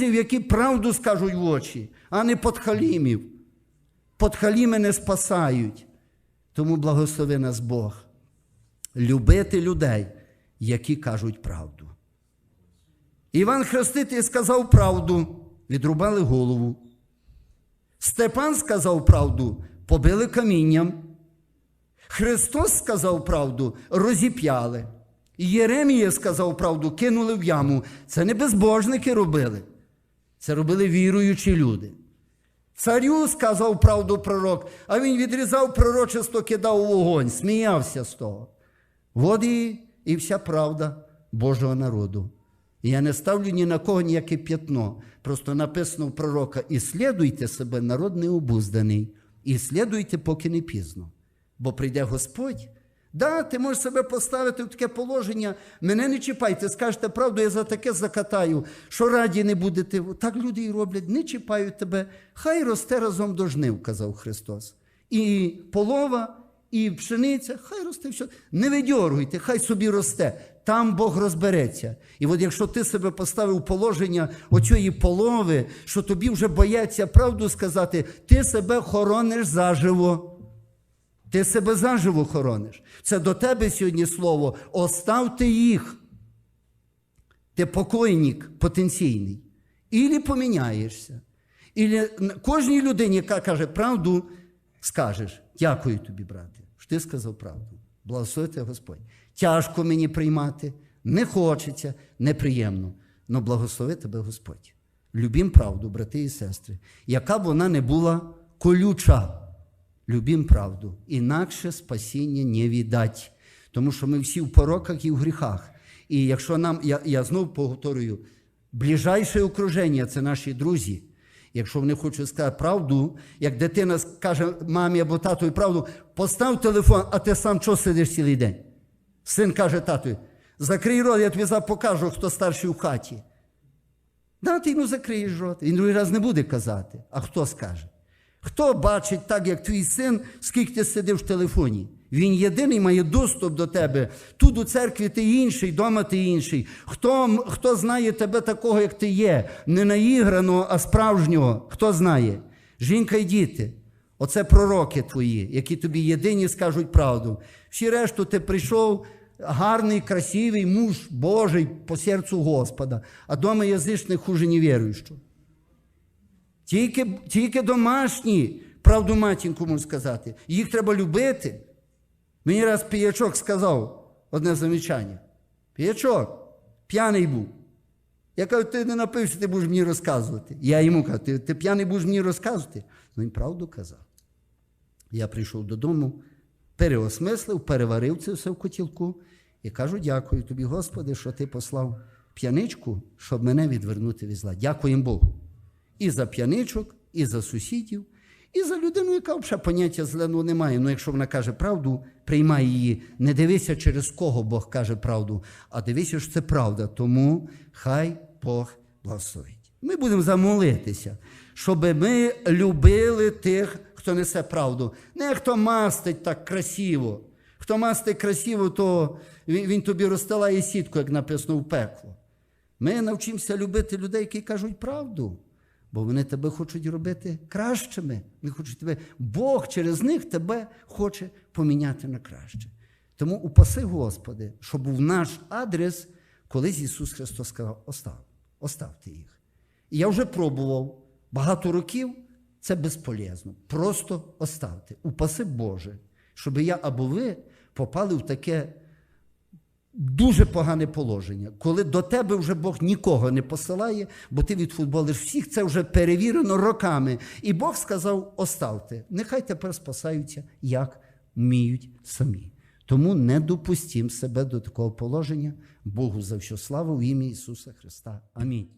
друзів, які правду скажуть в очі, а не подхалімів. Подхаліми не спасають. Тому благослови нас Бог. Любити людей, які кажуть правду. Іван Хреститель сказав правду, відрубали голову. Степан сказав правду, побили камінням. Христос сказав правду, розіп'яли. Єремія сказав правду, кинули в яму. Це не безбожники робили. Це робили віруючі люди. Царю сказав правду пророк, а він відрізав пророчество, кидав у вогонь, сміявся з того. От і, і вся правда Божого народу. І я не ставлю ні на кого ніяке п'ятно. Просто написано в пророка: іслідуйте себе, народ необузданий, і слідуйте, поки не пізно. Бо прийде Господь. Да, ти можеш себе поставити в таке положення, мене не чіпайте, скажете правду, я за таке закатаю, що раді не будете. Так люди і роблять, не чіпають тебе. Хай росте разом до жнив, казав Христос. І полова, і пшениця, хай росте все. Не видьоргуйте, хай собі росте. Там Бог розбереться. І от якщо ти себе поставив положення оцієї полови, що тобі вже бояться правду сказати, ти себе хорониш заживо. Ти себе заживо хорониш. Це до тебе сьогодні слово. Оставте їх. Ти покойник потенційний. Ілі поміняєшся. Ілі кожній людині, яка каже правду, скажеш: дякую тобі, брате, що ти сказав правду. Благословити Господь. Тяжко мені приймати, не хочеться, неприємно. Но благослови тебе Господь. Любім правду, брати і сестри, яка б вона не була колюча. Любім правду, інакше спасіння не віддать. Тому що ми всі в пороках і в гріхах. І якщо нам, я, я знов повторюю, ближайше окруження це наші друзі. Якщо вони хочуть сказати правду, як дитина скаже мамі або татові правду, постав телефон, а ти сам чого сидиш цілий день? Син каже татові, закрий рот, я тобі покажу, хто старший в хаті. Да, ти йому закриєш рот. Він другий раз не буде казати. А хто скаже? Хто бачить так, як твій син, скільки ти сидив в телефоні? Він єдиний має доступ до тебе. Тут у церкві ти інший, вдома ти інший. Хто, хто знає тебе такого, як ти є, не наіграного, а справжнього? Хто знає? Жінка і діти. Оце пророки твої, які тобі єдині скажуть правду. Всі решту ти прийшов, гарний, красивий муж Божий по серцю Господа, а дома язичник хуже невіруючого. Тільки, тільки домашні, правду матінку можу сказати. Їх треба любити. Мені раз піячок сказав одне замічання. Піячок, п'яний був. Я кажу, ти не напився, ти будеш мені розказувати. Я йому кажу, ти, ти п'яний будеш мені розказувати. Ну він правду казав. Я прийшов додому, переосмислив, переварив це все в котілку і кажу: дякую тобі, Господи, що ти послав п'яничку, щоб мене відвернути від зла. Дякуємо Богу. І за п'яничок, і за сусідів, і за людину, яка взагалі поняття зеленого немає. Ну, якщо вона каже правду, приймай її. Не дивися, через кого Бог каже правду, а дивися, що це правда. Тому хай Бог благословить. Ми будемо замолитися, щоб ми любили тих, хто несе правду. Не хто мастить так красиво. Хто мастить красиво, то він, він тобі розстилає сітку, як написано в пекло. Ми навчимося любити людей, які кажуть правду. Бо вони тебе хочуть робити кращими. Вони хочуть тебе, Бог через них тебе хоче поміняти на краще. Тому упаси, Господи, щоб був наш адрес, колись Ісус Христос сказав: остав, оставте їх. І я вже пробував багато років, це безполезно. Просто оставте. Упаси Боже, щоб я або ви попали в таке дуже погане положення, коли до тебе вже Бог нікого не посилає, бо ти відфутболиш всіх, це вже перевірено роками. І Бог сказав: оставте, нехай тепер спасаються, як вміють самі. Тому не допустім себе до такого положення. Богу за всю славу в ім'я Ісуса Христа. Амінь.